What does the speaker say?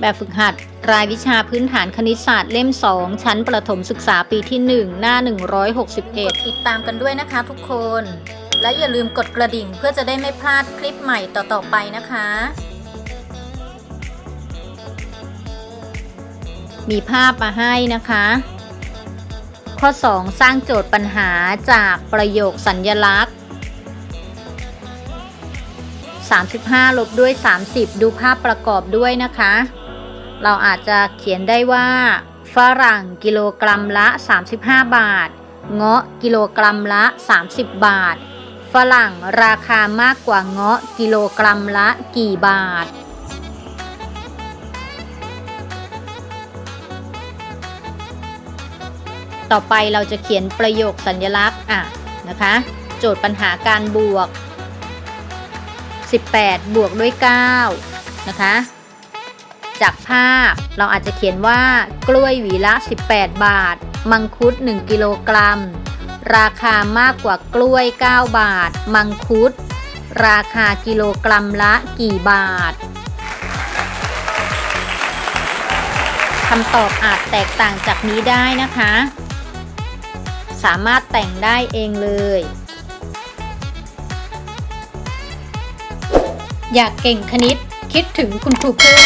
แบบฝึกหัด รายวิชาพื้นฐานคณิตศาสตร์เล่ม 2 ชั้นประถมศึกษาปีที่ 1 หน้า 161 ติดตามกันด้วยนะคะทุกคน และอย่าลืมกดกระดิ่งเพื่อจะได้ไม่พลาดคลิปใหม่ต่อๆไปนะคะมีภาพมาให้นะคะ ข้อ 2 สร้างโจทย์ปัญหาจากประโยคสัญญลักษณ์ 35 ลบด้วย 30 ดูภาพประกอบด้วยนะคะ เราอาจจะเขียนได้ว่า ฝรั่งกิโลกรัมละ 35 บาท เงาะกิโลกรัมละ 30 บาท ฝรั่งราคามากกว่าเงาะกิโลกรัมละกี่บาทต่อไปเราจะเขียนประโยคสัญลักษณ์อะนะคะ โจทย์ปัญหาการบวก 18 บวกด้วย 9 นะคะ จากภาพ เราอาจจะเขียนว่ากล้วยหวีละ 18 บาท มังคุด 1 กิโลกรัม ราคามากกว่ากล้วย 9 บาท มังคุด ราคากิโลกรัมละกี่บาทคำตอบอาจแตกต่างจากนี้ได้นะคะ สามารถแต่งได้เองเลย อยากเก่งคณิตคิดถึงคุณครูพึ่ง